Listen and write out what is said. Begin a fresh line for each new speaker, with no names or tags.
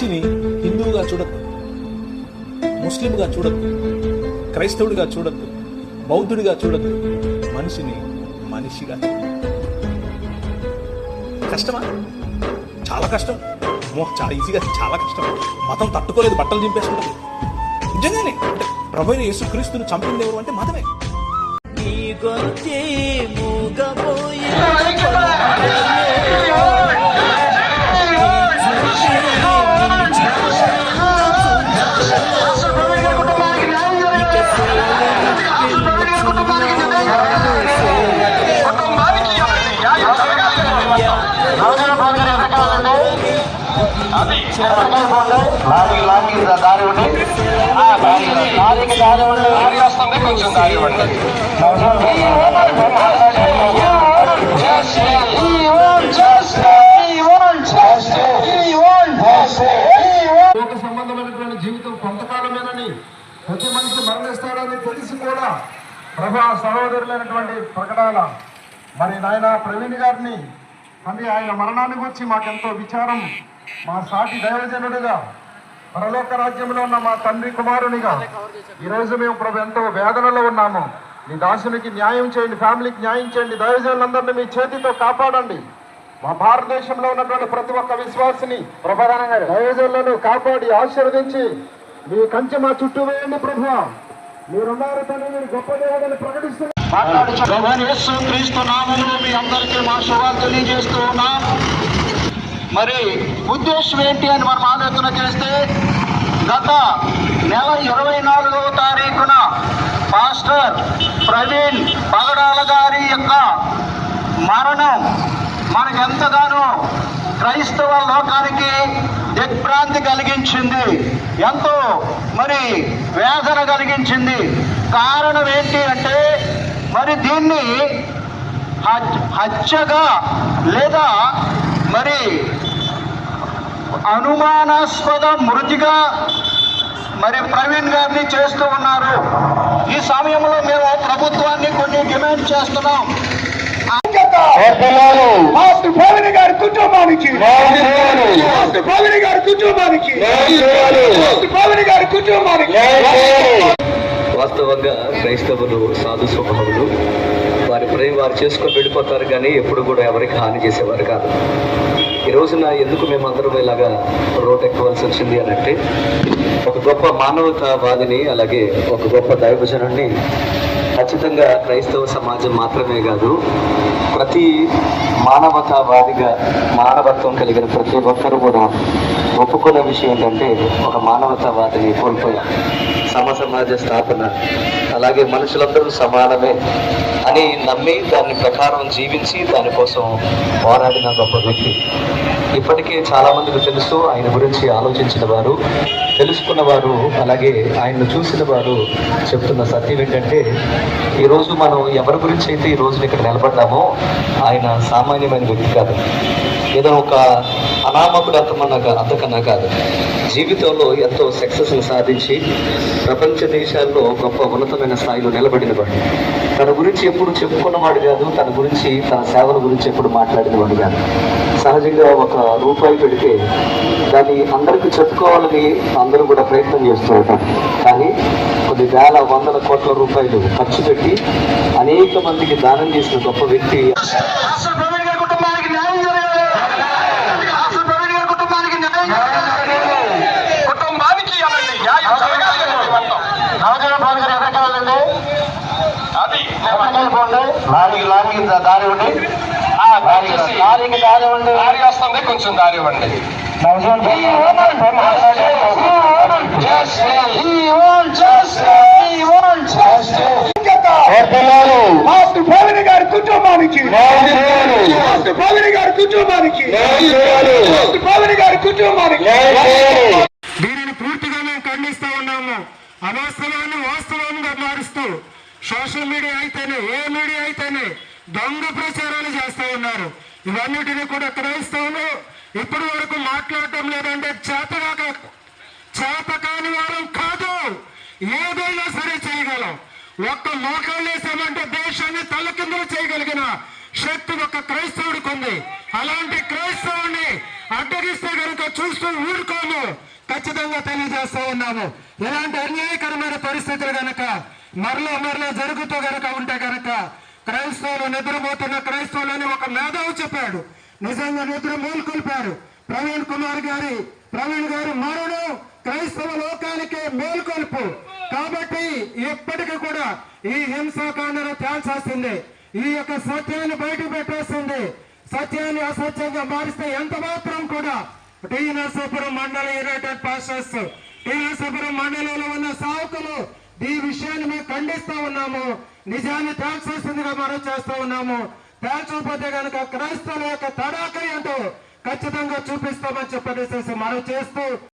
మనిషిని హిందువుగా చూడద్దు ముస్లింగా చూడద్దు క్రైస్తవుడిగా చూడద్దు బౌద్ధుడిగా చూడద్దు మనిషిని మనిషిగా కష్టమా? చాలా కష్టం. చాలా ఈజీగా చాలా కష్టం. మతం తట్టుకోలేదు బట్టలు చింపేసుకుంటుంది నిజంగానే అంటే ప్రభు యేసుక్రీస్తుని చంపింది ఎవరు అంటే మతమే.
లారీ లారీ దారి ఉండి లారీకి దారి ఉండి లారీ వస్తుంది కొంచెం దారి ఇవ్వండి
సంబంధమైనటువంటి జీవితం కొంతకాలమేనని ప్రతి మనిషి మరణిస్తాడని తెలిసి కూడా ప్రభా సహోదరులైనటువంటి ప్రకటాల మరి నాయన ప్రవీణ్ గారిని తండ్రి ఆయన మరణాన్ని గురించి మాకెంతో విచారం మా సాటి దైవజనుడిగా పరలోక రాజ్యంలో ఉన్న మా తండ్రి కుమారునిగా ఈరోజు మేము ప్రభు ఎంతో వేదనలో ఉన్నాము. మీ దాసునికి న్యాయం చేయండి ఫ్యామిలీకి న్యాయం చేయండి దైవజనులందరినీ మీ చేతితో కాపాడండి. మా భారతదేశంలో ఉన్నటువంటి ప్రతి ఒక్క విశ్వాసిని ప్రధానంగా దైవజనులను కాపాడి ఆశీర్వదించి మీ కంచె మా చుట్టూ వేయండి ప్రభు. మీరున్నారు తండ్రి మీరు గొప్ప దేవుడని ప్రకటిస్తున్నారు.
క్రీస్తు నామంలో మీ అందరికీ మా శుభాలు తెలియజేస్తూ ఉన్నాం. మరి ఉద్దేశం ఏంటి అని మనం ఆలోచన చేస్తే గత నెల ఇరవై నాలుగవ తారీఖున పాస్టర్ ప్రవీణ్ పగడాల గారి యొక్క మరణం మనకెంతగానో క్రైస్తవ లోకానికి దిగ్భ్రాంతి కలిగించింది. ఎంతో మరి వేదన కలిగించింది. కారణం ఏంటి అంటే మరి దీన్ని హత్యగా లేదా మరి అనుమానాస్పద మృతిగా మరి ప్రవీణ్ గారిని చేస్తూ ఉన్నారు. ఈ సమయంలో మేము ప్రభుత్వాన్ని కొన్ని డిమాండ్ చేస్తున్నాం.
మాస్టర్ ప్రవీణ్ గారి కుటుంబానికి. మాస్టర్ ప్రవీణ్ గారి కుటుంబానికి. మాస్టర్ ప్రవీణ్ గారి కుటుంబానికి.
వాస్తవంగా క్రైస్తవులు సాధు స్వభావులు వారి ప్రేమ వారు చేసుకొని వెళ్ళిపోతారు కానీ ఎప్పుడు కూడా ఎవరికి హాని చేసేవారు కాదు. ఈ రోజున ఎందుకు మేమందరం ఇలాగా రోడ్ ఎక్కవలసి వచ్చింది అని అంటే ఒక గొప్ప మానవతావాదిని అలాగే ఒక గొప్ప దైవజనుడిని ఖచ్చితంగా క్రైస్తవ సమాజం మాత్రమే కాదు ప్రతి మానవతావాదిగా మానవత్వం కలిగిన ప్రతి ఒక్కరు కూడా ఒప్పుకున్న విషయం ఏంటంటే ఒక మానవతావాదిని కోల్పోయాం. సమ సమాజ స్థాపన అలాగే మనుషులందరూ సమానమే అని నమ్మి దాని ప్రకారం జీవించి దానికోసం పోరాడిన గొప్ప వ్యక్తి. ఇప్పటికే చాలా మందికి తెలుసు ఆయన గురించి ఆలోచించిన వారు తెలుసుకున్న వారు అలాగే ఆయన్ను చూసిన వారు చెప్తున్న సత్యం ఏంటంటే ఈరోజు మనం ఎవరి గురించి అయితే ఈ రోజున ఇక్కడ నిలబడ్డామో ఆయన సామాన్యమైన వ్యక్తి కాదు. ఏదో ఒక అనామకుడు అంతమన్నా అంతకన్నా కాదు. జీవితంలో ఎంతో సక్సెస్ని సాధించి ప్రపంచ దేశాల్లో గొప్ప ఉన్నతమైన స్థాయిలో నిలబడిన వాడు తన గురించి ఎప్పుడు చెప్పుకున్నవాడు కాదు తన గురించి తన సేవల గురించి ఎప్పుడు మాట్లాడినవాడు కాదు. సహజంగా ఒక రూపాయి పెడితే దాన్ని అందరికీ చెప్పుకోవాలని అందరూ కూడా ప్రయత్నం చేస్తూ ఉంటారు కానీ కొన్ని వేల వందల కోట్ల రూపాయలు ఖర్చు పెట్టి అనేక మందికి దానం చేసిన గొప్ప వ్యక్తి
అసలు ప్రవీణ్ గారి కుటుంబానికి న్యాయం జరగాలి అసలు ప్రవీణ్ గారి కుటుంబానికి న్యాయం జరగాలి కుటుంబానికి అలాంటి న్యాయం జరగాలి నవజన భావి గారు ఎక్కడికి వెళ్ళండి అది. పోండి లారీకి లారీకి దా- దారి ఇవ్వండి ఆ, లారీకి లారీకి దారి ఇవ్వండి లారీ వస్తుంది కొంచెం దారి ఇవ్వండి
మాస్టర్ ప్రవీణ్ గారి కుటుంబానికి. ప్రవీణ్ గారి కుటుంబానికి. ప్రవీణ్ గారి కుటుంబానికి. దీనిని పూర్తిగా మేము ఖండిస్తా ఉన్నాము. అవాస్తవాన్ని వాస్తవంగా మారుస్తూ సోషల్ మీడియా అయితేనే ఏ మీడియా అయితేనే దొంగ ప్రచారాలు చేస్తా ఉన్నారు. ఇవన్నిటిని కూడా క్రైస్తవులు ఇప్పటి వరకు మాట్లాడటం లేదంటే చేతగాక చేత కాని వారం కాదు. ఏదైనా సరే చేయగలం. ఒక్క మోకాలు వేసామంటే దేశాన్ని తలకిందులు చేయగలిగిన శక్తి ఒక క్రైస్తవుడికి ఉంది. అలాంటి క్రైస్తవుని అడ్డగిస్తే కనుక చూస్తూ ఊరుకోము. ఖచ్చితంగా తెలియజేస్తూ ఉన్నాము. ఇలాంటి అన్యాయకరమైన పరిస్థితులు గనక మరలా మరలా జరుగుతూ గనక ఉంటే గనక క్రైస్తవులు నిద్రపోతున్న క్రైస్తవులని ఒక మేధావు చెప్పాడు. నిజంగా నిద్ర మేల్కొల్పారు. ప్రవీణ్ కుమార్ గారి ప్రవీణ్ గారు మరణం క్రైస్తవ లోకానికి మేల్కొల్పు. కాబట్టి ఎప్పటికీ కూడా ఈ హింసాకాండను తేల్చాల్సిందే. ఈ యొక్క సత్యాన్ని బయట పెట్టేస్తుంది. సత్యాన్ని అసత్యంగా మారిస్తే ఎంత మాత్రం కూడా టీ నరసాపురం మండలం యునైటెడ్ పాస్టర్స్ టీ నరసాపురం మండలంలో ఉన్న సావుకులు ఈ విషయాన్ని మేము ఖండిస్తా ఉన్నాము. నిజాన్ని తేల్చేసిందిగా మనం చేస్తా ఉన్నాము. తేల్చకపోతే కనుక క్రైస్తవుల యొక్క తడాక ఏంటో ఖచ్చితంగా చూపిస్తామని చెప్పేసి మనం చేస్తూ